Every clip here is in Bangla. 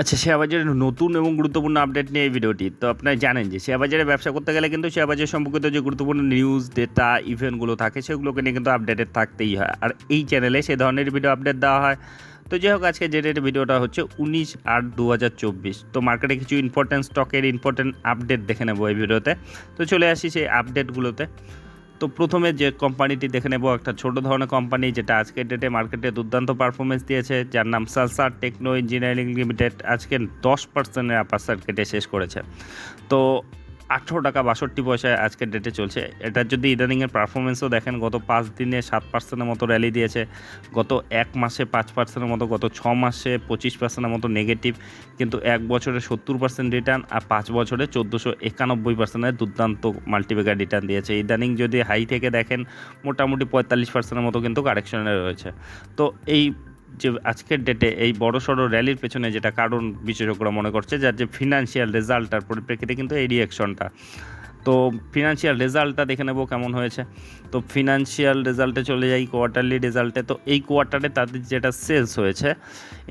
আচ্ছা শেয়ার বাজারের নতুন এবং গুরুত্বপূর্ণ আপডেট নিয়ে এই ভিডিওটি। তো আপনারা জানেন যে শেয়ার বাজারে ব্যবসা করতে গেলে কিন্তু শেয়ার বাজার সম্পর্কিত যে গুরুত্বপূর্ণ নিউজ ডেটা ইভেন্টগুলো থাকে, সেগুলোকে নিয়ে কিন্তু আপডেটেড থাকতেই হয়। আর এই চ্যানেলে সে ধরনের ভিডিও আপডেট দেওয়া হয়। তো যাই হোক, আজকে যে ডেটের ভিডিওটা হচ্ছে উনিশ আট দু হাজার চব্বিশ। তো মার্কেটে কিছু ইম্পর্টেন্ট স্টকের ইম্পর্টেন্ট আপডেট দেখে নেব এই ভিডিওতে তো চলে আসি সেই আপডেটগুলোতে তো প্রথমে যে কোম্পানিটি দেখে নেব, একটা ছোট ধরনের কোম্পানি যেটা আজকের ডেটে মার্কেটে দুর্দান্ত পারফরমেন্স দিয়েছে, যার নাম সালসার টেকনো ইঞ্জিনিয়ারিং লিমিটেড আজকে দশ পার্সেন্টের আপার সার্কিটে শেষ করেছে। তো আঠেরো টাকা বাষট্টি পয়সায় আজকের ডেটে চলছে। এটা যদি ইদানিংয়ের পারফরমেন্সও দেখেন, গত পাঁচ দিনে সাত পার্সেন্টের মতো র্যালি দিয়েছে, গত এক মাসে পাঁচ পার্সেন্টের মতো, গত ছ মাসে পঁচিশ পার্সেন্টের মতো নেগেটিভ কিন্তু এক বছরে সত্তর পার্সেন্ট রিটার্ন আর পাঁচ বছরে চোদ্দোশো একানব্বই পার্সেন্টের দুর্দান্ত মাল্টিবেগার রিটার্ন দিয়েছে। ইদানিং যদি হাই থেকে দেখেন, মোটামুটি পঁয়তাল্লিশ পার্সেন্টের মতো কিন্তু কারেকশনে রয়েছে। তো এই যে আজকের ডেটে এই বড় সড়ো র্যালির পেছনে যেটা কারণ বিশেষজ্ঞরা মনে করছে, যার যে ফিনান্সিয়াল রেজাল্টটার পরিপ্রেক্ষিতে কিন্তু এই রিয়াকশনটা তো ফিনান্সিয়াল রেজাল্টটা দেখে নেব কেমন হয়েছে। তো ফিনান্সিয়াল রেজাল্টে চলে যাই কোয়ার্টারলি রেজাল্টে তো এই কোয়ার্টারে তাদের যেটা সেলস হয়েছে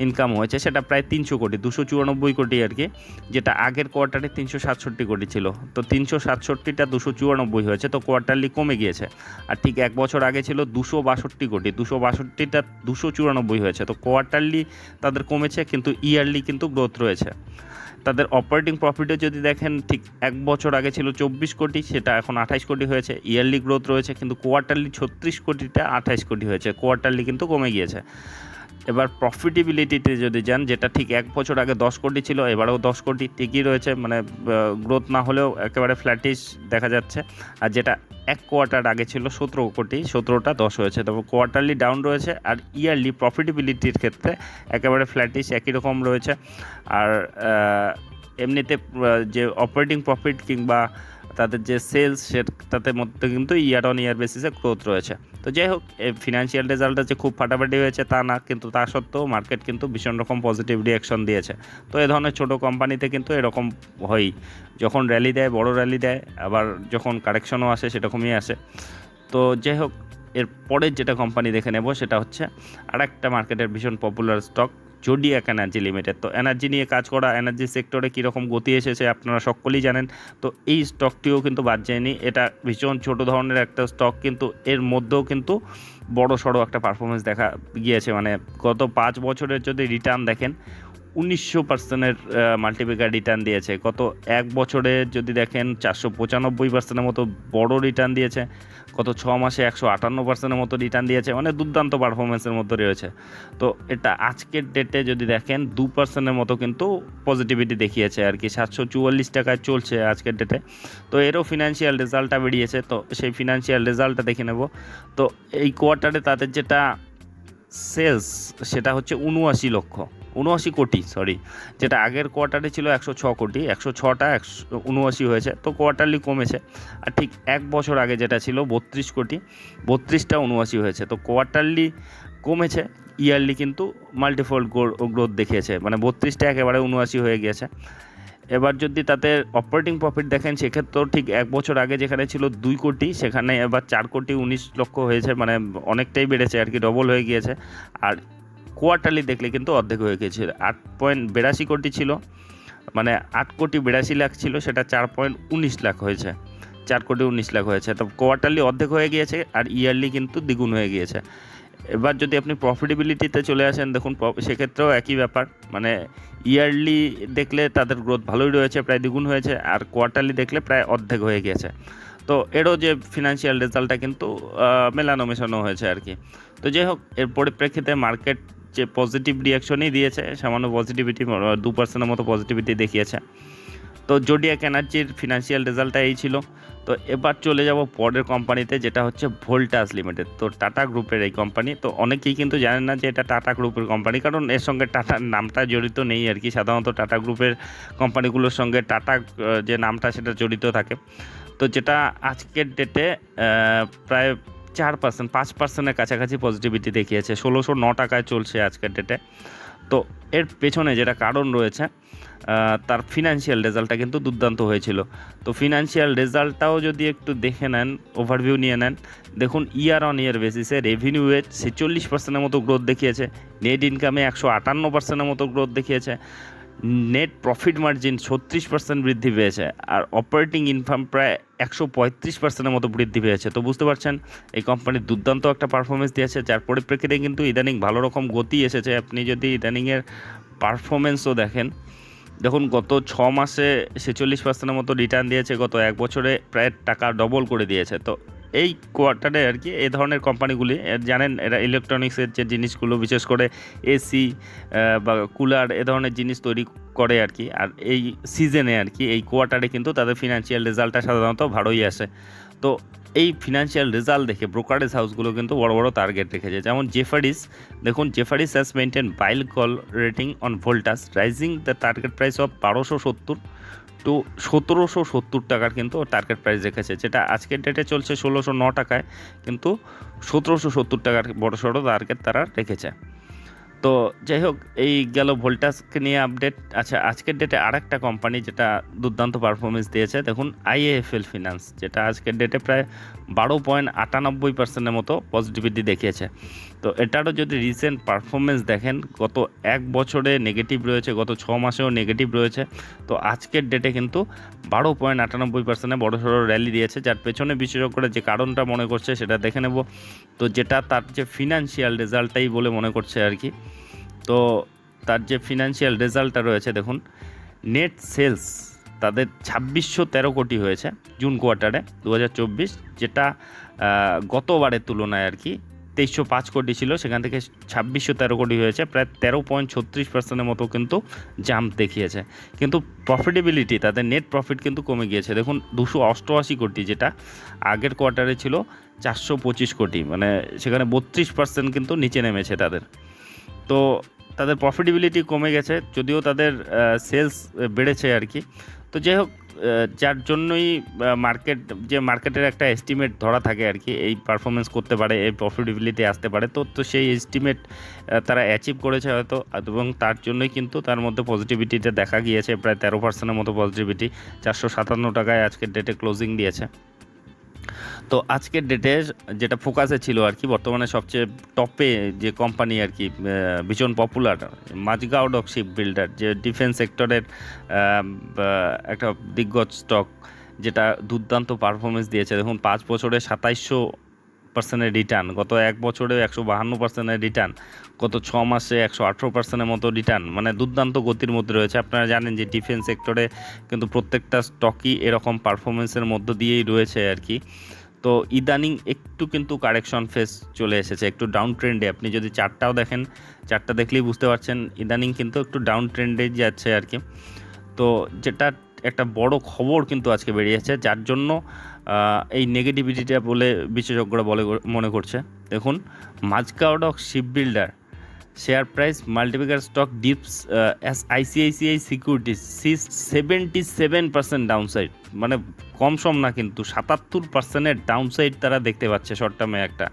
ইনকাম হয়েছে, সেটা প্রায় তিনশো কোটি, দুশো চুরানব্বই কোটি আর কি। যেটা আগের কোয়ার্টারে তিনশো সাতষট্টি কোটি ছিল। তো তিনশো সাতষট্টিটা দুশো চুরানব্বই হয়েছে, তো কোয়ার্টারলি কমে গিয়েছে। আর ঠিক এক বছর আগে ছিল দুশো বাষট্টি কোটি, দুশো বাষট্টিটা দুশো চুরানব্বই হয়েছে। তো কোয়ার্টারলি তাদের কমেছে, কিন্তু ইয়ারলি কিন্তু গ্রোথ রয়েছে। তাদের অপারেটিং প্রফিটও যদি দেখেন, ঠিক এক বছর আগে ছিল চব্বিশ কোটি, সেটা এখন আঠাইশ কোটি হয়েছে। ইয়ারলি গ্রোথ রয়েছে, কিন্তু কোয়ার্টারলি ছত্রিশ কোটিটা আঠাইশ কোটি হয়েছে। কোয়ার্টারলি কিন্তু কমে গিয়েছে। এবার প্রফিটেবিলিটিতে যদি যান, যেটা ঠিক এক বছর আগে দশ কোটি ছিল, এবারেও দশ কোটি ঠিকই রয়েছে মানে গ্রোথ না হলেও একেবারে ফ্ল্যাটিশ দেখা যাচ্ছে। আর যেটা এক কোয়ার্টার আগে ছিল সতেরো কোটি, সতেরোটা দশ হয়েছে। তবে কোয়ার্টারলি ডাউন রয়েছে, আর ইয়ারলি প্রফিটেবিলিটির ক্ষেত্রে একেবারে ফ্ল্যাটিশ একই রকম রয়েছে। আর এমনিতে যে অপারেটিং প্রফিট কিংবা তাদের যে সেলস সেটাতে মধ্যে কিন্তু ইয়ার অন ইয়ার বেসিসে গ্রোথ রয়েছে। তো যাই হোক ফিনান্সিয়াল রেজাল্টটা যে খুব ফাটাফাটি হয়েছে তা না, কিন্তু তা সত্ত্বেও মার্কেট কিন্তু ভীষণ রকম পজিটিভ রিয়াকশন দিয়েছে। তো এ ধরনের ছোটো কোম্পানিতে কিন্তু এরকম হয়ই। যখন র্যালি দেয়, বড় র্যালি দেয়, আবার যখন কারেকশনও আসে সেরকমই আসে। তো যাই হোক, এর পরের যেটা কোম্পানি দেখে নেব সেটা হচ্ছে আর একটা মার্কেটের ভীষণ popular stock Zodiac Energy Limited তো এনার্জি নিয়ে কাজ করা এনার্জি সেক্টরে কীরকম গতি এসেছে আপনারা সকলেই জানেন। তো এই স্টকটিও কিন্তু বাদ যায়নি। এটা ভীষণ ছোট ধরনের একটা স্টক কিন্তু এর মধ্যেও কিন্তু বড় সড়ো একটা পারফরমেন্স দেখা গিয়েছে। মানে গত পাঁচ বছরের যদি রিটার্ন দেখেন উনিশশো পার্সেন্টের মাল্টিপ্লিকার রিটার্ন দিয়েছে। গত এক বছরে যদি দেখেন, চারশো পঁচানব্বই পার্সেন্টের মতো বড় রিটার্ন দিয়েছে। গত ছ মাসে একশো আটান্ন পার্সেন্টের মতো রিটার্ন দিয়েছে। মানে দুর্দান্ত পারফরমেন্সের মধ্যে রয়েছে। তো এটা আজকের ডেটে যদি দেখেন, দু পার্সেন্টের মতো কিন্তু পজিটিভিটি দেখিয়েছে আর কি। সাতশো চুয়াল্লিশ টাকায় চলছে আজকের ডেটে তো এরও ফিনান্সিয়াল রেজাল্টটা বেরিয়েছে। তো সেই ফিনান্সিয়াল রেজাল্টটা দেখে নেব। তো এই কোয়ার্টারে তাদের যেটা সেলস সেটা হচ্ছে উনআশি লক্ষ। উনআশি কোটি সরি যেটা আগের কোয়ার্টারে ছিল একশো ছ কোটি, একশো ছটা, একশো উনআশি হয়েছে, তো কোয়ার্টারলি কমেছে। আর ঠিক এক বছর আগে যেটা ছিল বত্রিশ কোটি, বত্রিশটা উনআশি হয়েছে। তো কোয়ার্টারলি কমেছে ইয়ারলি কিন্তু মাল্টিফোল্ড গ্রোথ দেখিয়েছে। মানে বত্রিশটা একেবারে উনআশি হয়ে গিয়েছে। এবার যদি তাতে অপারেটিং প্রফিট দেখেন, সেক্ষেত্রেও ঠিক এক বছর আগে যেখানে ছিল দুই কোটি, সেখানে এবার চার কোটি, উনিশ লক্ষ হয়েছে। মানে অনেকটাই বেড়েছে, আর কি ডবল হয়ে গিয়েছে। আর কোয়ার্টারলি দেখলে কিন্তু অর্ধেক হয়ে গিয়েছে আট পয়েন্ট বিরাশি কোটি ছিল। মানে আট কোটি বিরাশি লাখ ছিল, সেটা চার পয়েন্ট উনিশ লাখ হয়েছে। চার কোটি উনিশ লাখ হয়েছে। তো কোয়ার্টারলি অর্ধেক হয়ে গিয়েছে আর ইয়ারলি কিন্তু দ্বিগুণ হয়ে গিয়েছে। এবার যদি আপনি প্রফিটেবিলিটিতে চলে আসেন, দেখুন সেক্ষেত্রেও একই ব্যাপার। মানে ইয়ারলি দেখলে তাদের গ্রোথ ভালোই রয়েছে, প্রায় দ্বিগুণ হয়েছে। আর কোয়ার্টারলি দেখলে প্রায় অর্ধেক হয়ে গিয়েছে। তো এরও যে ফিনান্সিয়াল রেজাল্টটা কিন্তু মেলানো মেশানো হয়েছে আর কি। তো যাই হোক, এর পরিপ্রেক্ষিতে মার্কেট যে পজিটিভ রিয়াকশনই দিয়েছে, সামান্য পজিটিভিটি দু পার্সেন্টের মতো পজিটিভিটি দেখিয়েছে। তো জোডিয়াক এনার্জির ফিনান্সিয়াল রেজাল্টটা এই ছিল। তো এবার চলে যাব পরের কোম্পানিতে যেটা হচ্ছে ভোল্টাস লিমিটেড তো টাটা গ্রুপের এই কোম্পানি তো অনেকেই কিন্তু জানেন না যে এটা টাটা গ্রুপের কোম্পানি কারণ এর সঙ্গে টাটার নামটা জড়িত নেই আর কি। সাধারণত টাটা গ্রুপের কোম্পানিগুলোর সঙ্গে টাটা যে নামটা সেটা জড়িত থাকে। তো যেটা আজকের ডেটে প্রায় চার পার্সেন্ট পাঁচ পার্সেন্টের কাছাকাছি পজিটিভিটি দেখিয়েছে। ষোলোশো ন টাকায় চলছে আজকের ডেটে তো এর পেছনে যেটা কারণ রয়েছে তার ফিনান্সিয়াল রেজাল্টটা কিন্তু দুর্দান্ত হয়েছিল। তো ফিনান্সিয়াল রেজাল্টটাও যদি একটু দেখে নেন ওভারভিউ নিয়ে নেন, দেখুন ইয়ার অন ইয়ার বেসিসে রেভিনিউ রেভিনিউয়ে ছেচল্লিশ পার্সেন্টের মতো গ্রোথ দেখিয়েছে নেট ইনকামে একশো আটান্ন পার্সেন্টের মতো গ্রোথ দেখিয়েছে। নেট প্রফিট মার্জিন ছত্রিশ পার্সেন্ট বৃদ্ধি পেয়েছে আর অপারেটিং ইনকাম প্রায় একশো পঁয়ত্রিশ পার্সেন্টের মতো বৃদ্ধি পেয়েছে। তো বুঝতে পারছেন, এই কোম্পানির দুর্দান্ত একটা পারফরমেন্স দিয়েছে, যার পরিপ্রেক্ষিতে কিন্তু ইদানিং ভালো রকম গতি এসেছে। আপনি যদি ইদানিংয়ের পারফরমেন্সও দেখেন, দেখুন গত ছ মাসে ছেচল্লিশ পার্সেন্টের মতো রিটার্ন দিয়েছে, গত এক বছরে প্রায় টাকা ডবল করে দিয়েছে। তো এই কোয়ার্টারে আর কি এই ধরনের কোম্পানিগুলি জানেন এরা ইলেকট্রনিক্সের যে জিনিসগুলো, বিশেষ করে এসি বা কুলার এ ধরনের জিনিস তৈরি করে আর কি। আর এই সিজনে আর কি, এই কোয়ার্টারে কিন্তু তাদের ফিনান্সিয়াল রেজাল্টটা সাধারণত ভালোই আসে। তো এই ফিনান্সিয়াল রেজাল্ট দেখে ব্রোকারেজ হাউসগুলো কিন্তু বড় বড় টার্গেট রেখেছে। যেমন জেফারিস দেখুন Jefferies has maintain buy call rating on Voltas raising the target price of বারোশো সত্তর। টু সতেরোশো সত্তর টাকার কিন্তু টার্গেট প্রাইস রেখেছে যেটা আজকের ডেটে চলছে ষোলোশো ন টাকায়, কিন্তু সতেরোশো সত্তর টাকার বড় সড়ো টার্গেট তারা রেখেছে। তো যাই হোক, এই গেল ভোল্টাসকে নিয়ে আপডেট আচ্ছা আজকের ডেটে আরেকটা কোম্পানি যেটা দুর্দান্ত পারফরমেন্স দিয়েছে, দেখুন আইএএফএল ফিনান্স যেটা আজকের ডেটে প্রায় বারো পয়েন্ট আটানব্বই পার্সেন্টের মতো পজিটিভিটি দেখিয়েছে। তো এটারও যদি রিসেন্ট পারফরমেন্স দেখেন, গত এক বছরে নেগেটিভ রয়েছে, গত ছ মাসেও নেগেটিভ রয়েছে। তো আজকের ডেটে কিন্তু বারো পয়েন্ট আটানব্বই পার্সেন্টে বড় সড়ো র্যালি দিয়েছে, যার পেছনে বিশেষজ্ঞরা যে কারণটা মনে করছে সেটা দেখে নেব। তো যেটা তার যে ফিনান্সিয়াল রেজাল্টটাই বলে মনে করছে আর কি। তো তার যে ফিনান্সিয়াল রেজাল্টটা রয়েছে, দেখুন নেট সেলস তাদের ছাব্বিশশো তেরো কোটি হয়েছে জুন কোয়ার্টারে দু হাজার চব্বিশ, যেটা গতবারের তুলনায় আর কি তেইশশো পাঁচ কোটি ছিল, সেখান থেকে ছাব্বিশশো তেরো কোটি হয়েছে, প্রায় তেরো পয়েন্ট ছত্রিশ পার্সেন্টের মতো কিন্তু জাম্প দেখিয়েছে। কিন্তু প্রফিটেবিলিটি তাদের নেট প্রফিট কিন্তু কমে গিয়েছে। দেখুন, দুশো অষ্টআশি কোটি যেটা আগের কোয়ার্টারে ছিল চারশো পঁচিশ কোটি মানে সেখানে বত্রিশ পার্সেন্ট কিন্তু নিচে নেমেছে তাদের। তো তাদের প্রফিটেবিলিটি কমে গেছে, যদিও তাদের সেলস বেড়েছে আর কি। তো যাই হোক যার জন্যই মার্কেট যে মার্কেটের একটা এস্টিমেট ধরা থাকে আর কি, এই পারফরমেন্স করতে পারে, এই প্রফিটেবিলিটি আসতে পারে, তো তো সেই এস্টিমেট তারা অ্যাচিভ করেছে হয়তো, এবং তার জন্যই কিন্তু তার মধ্যে পজিটিভিটিটা দেখা গিয়েছে, প্রায় তেরো পার্সেন্টের মতো পজিটিভিটি চারশো সাতান্ন টাকায় আজকের ডেটে ক্লোজিং দিয়েছে। তো আজকের ডেটে যেটা ফোকাসে ছিল আর কি, বর্তমানে সবচেয়ে টপে যে কোম্পানি আর কি ভীষণ popular Mazagon dock ship builder যে ডিফেন্স সেক্টরের একটা দিগ্গজ স্টক যেটা দুর্দান্ত পারফরমেন্স দিয়েছে। দেখুন, পাঁচ বছরে সাতাইশশো পার্সেন্টের রিটার্ন গত এক বছরে একশো বাহান্ন পার্সেন্টের রিটার্ন গত ছ মাসে একশো আঠেরো পার্সেন্টের মতো রিটার্ন মানে দুর্দান্ত গতির মধ্যে রয়েছে। আপনারা জানেন যে ডিফেন্স সেক্টরে কিন্তু প্রত্যেকটা স্টকই এরকম পারফরমেন্সের মধ্য দিয়েই রয়েছে আর কি। তো ইদানিং একটু কিন্তু কারেকশন ফেস চলে এসেছে, একটু ডাউন ট্রেন্ডে আপনি যদি চারটাও দেখেন চারটা দেখলেই বুঝতে পারছেন, ইদানিং কিন্তু একটু ডাউন ট্রেন্ডে যাচ্ছে আর কি। তো যেটা একটা বড় খবর কিন্তু আজকে বেরিয়েছে, যার জন্য এই নেগেটিভিটিটা বলে বিশেষজ্ঞরা বলে মনে করছে। দেখুন Mazagon dock ship builder share price multiplier stock dips as ICICI securities see seventy seven percent downside মানে কম সম না, কিন্তু সাতাত্তর পার্সেন্টের ডাউনসাইড তারা দেখতে পাচ্ছে শর্ট টার্মে একটা।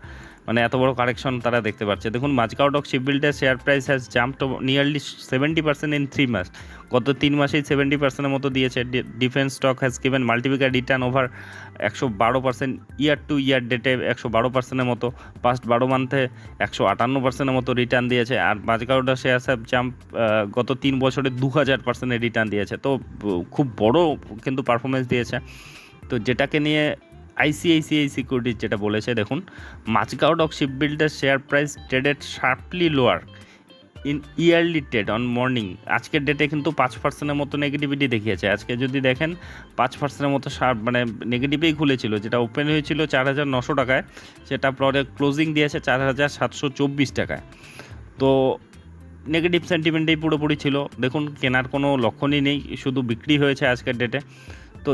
মানে এত বড় কারেকশন তারা দেখতে পাচ্ছে। দেখুন Mazagon dock ship builder share price has jump nearly seventy percent in three মাস গত তিন মাসেই সেভেন্টি পার্সেন্টের মতো দিয়েছে। Defence stock has given multiplier return over একশো বারো পার্সেন্ট ইয়ার টু ইয়ার ডেটে একশো বারো পার্সেন্টের মতো। পাস্ট বারো মান্থে একশো আটান্ন পার্সেন্টের মতো রিটার্ন দিয়েছে। আর মাঝগাওডা শেয়ার হ্যাভ জাম্প গত তিন বছরে দু হাজার পার্সেন্টের রিটার্ন দিয়েছে। তো খুব বড় কিন্তু পারফরমেন্স দিয়েছে। তো, যেটাকে নিয়ে আইসিআইসিআই সিকিউরিটিজ যেটা বলেছে, দেখুন, Mazagon dock ship builder share price traded sharply lower in early trade on morning. আজকের ডেটে কিন্তু পাঁচ পার্সেন্টের মতো নেগেটিভিটি দেখিয়েছে। আজকে যদি দেখেন, পাঁচ পার্সেন্টের মতো শার্প মানে নেগেটিভেই খুলেছিল, যেটা ওপেন হয়েছিল চার হাজার নশো টাকায়, সেটা পরে ক্লোজিং দিয়েছে চার হাজার সাতশো চব্বিশ টাকায়। তো নেগেটিভ সেন্টিমেন্টেই পুরোপুরি ছিল। দেখুন, কেনার কোনো লক্ষণই নেই, শুধু বিক্রি হয়েছে আজকের ডেটে। তো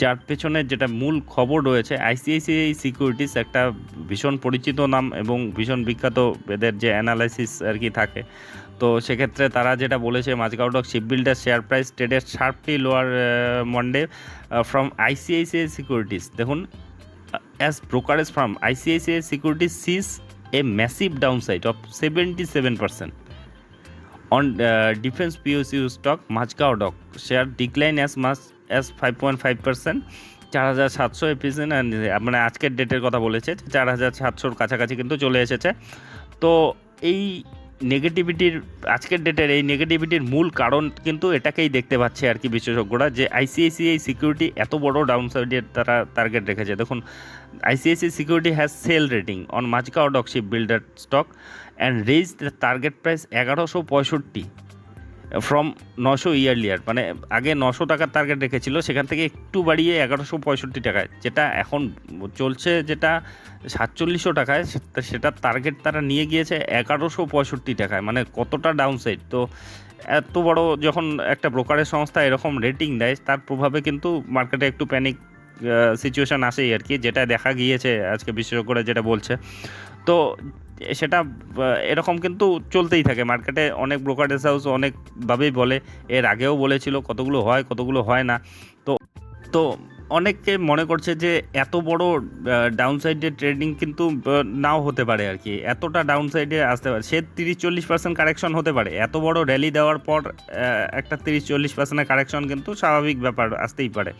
যার পেছনে যেটা মূল খবর রয়েছে আইসিআইসিআই সিকিউরিটিস একটা ভীষণ পরিচিত নাম এবং ভীষণ বিখ্যাত এদের যে অ্যানালাইসিস আর কি থাকে। তো সেক্ষেত্রে তারা যেটা বলেছে Mazagon dock ship builder share price traded sharply lower Monday from ICICI securities দেখুন as brokerage firm ICICI securities sees a massive downside of seventy seven percent on uh, defense PSU stock Majgao Doc share decline as as 5.5 percent, চার হাজার সাতশো এপিসেন্ট মানে আজকের ডেটের কথা বলেছে, চার হাজার সাতশোর কাছাকাছি কিন্তু চলে এসেছে। তো এই নেগেটিভিটির আজকের ডেটের এই নেগেটিভিটির মূল কারণ কিন্তু এটাকেই দেখতে পাচ্ছে আর কি বিশেষজ্ঞরা, যে আইসিআইসিআই সিকিউরিটি এত বড় ডাউন সাইডের তারা টার্গেট রেখেছে। দেখুন ICICI security has sell rating on Mazagon dock ship builder stock and raise the target price এগারোশো পঁয়ষট্টি। ফ্রম নশো ইয়ারলিয়ার মানে আগে নশো টাকার টার্গেট রেখেছিল, সেখান থেকে একটু বাড়িয়ে এগারোশো পঁয়ষট্টি টাকায়, যেটা এখন চলছে যেটা সাতচল্লিশশো টাকায়, সেটা- টার্গেট তারা নিয়ে গিয়েছে এগারোশো পঁয়ষট্টি টাকায় মানে কতটা ডাউন সাইড তো এত বড় যখন একটা ব্রোকারের সংস্থা এরকম রেটিং দেয়, তার প্রভাবে কিন্তু মার্কেটে একটু প্যানিক সিচুয়েশান আসেই আর কি, যেটা দেখা গিয়েছে আজকে বিশেষজ্ঞরা যেটা বলছে। তো সেটা এরকম কিন্তু চলতেই থাকে। মার্কেটে অনেক ব্রোকারেজ হাউস অনেকভাবেই বলে। এর আগেও বলেছিল কতগুলো হয় কতগুলো হয় না। তো তো অনেকে মনে করছে যে এত বড় ডাউন সাইডে ট্রেডিং কিন্তু নাও হতে পারে আর কি। এতটা ডাউন সাইডে আসতে পারে। সে তিরিশ চল্লিশ পার্সেন্ট কারেকশন হতে পারে। এত বড় র্যালি দেওয়ার পর একটা তিরিশ চল্লিশ পার্সেন্টের কারেকশন কিন্তু স্বাভাবিক ব্যাপার আসতেই পারে।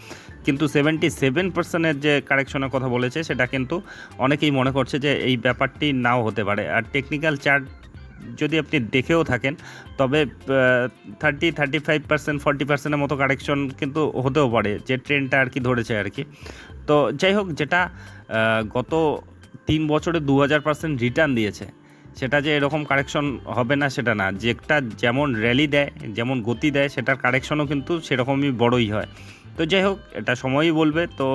কিন্তু সেভেন্টি সেভেন পার্সেন্টের যে কারেকশনের কথা বলেছে, সেটা কিন্তু অনেকেই মনে করছে যে এই ব্যাপারটি নাও হতে পারে। আর টেকনিক্যাল চার্ট যদি আপনি দেখেও থাকেন, তবে thirty thirty five percent forty পার্সেন্টের মতো কারেকশন কিন্তু হতেও পারে, যে ট্রেনটা আর কি ধরেছে আর কি। তো যাই হোক, যেটা গত তিন বছরে দু হাজার পার্সেন্ট রিটার্ন দিয়েছে, সেটা যে এরকম কারেকশন হবে না, সেটা না। যেটা যেমন র্যালি দেয়, যেমন গতি দেয়, সেটার কারেকশনও কিন্তু সেরকমই বড়ই হয়। তো যাই হোক, এটা সময়ই বলবে। তো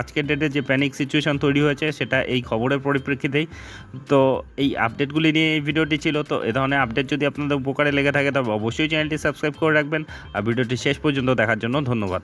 আজকের ডেটে যে প্যানিক সিচুয়েশন তৈরি হয়েছে, সেটা এই খবরের পরিপ্রেক্ষিতেই। তো এই আপডেটগুলি নিয়ে এই ভিডিওটি ছিল। তো এ ধরনের আপডেট যদি আপনাদের উপকারে লেগে থাকে, তবে অবশ্যই চ্যানেলটি সাবস্ক্রাইব করে রাখবেন। আর ভিডিওটি শেষ পর্যন্ত দেখার জন্য ধন্যবাদ।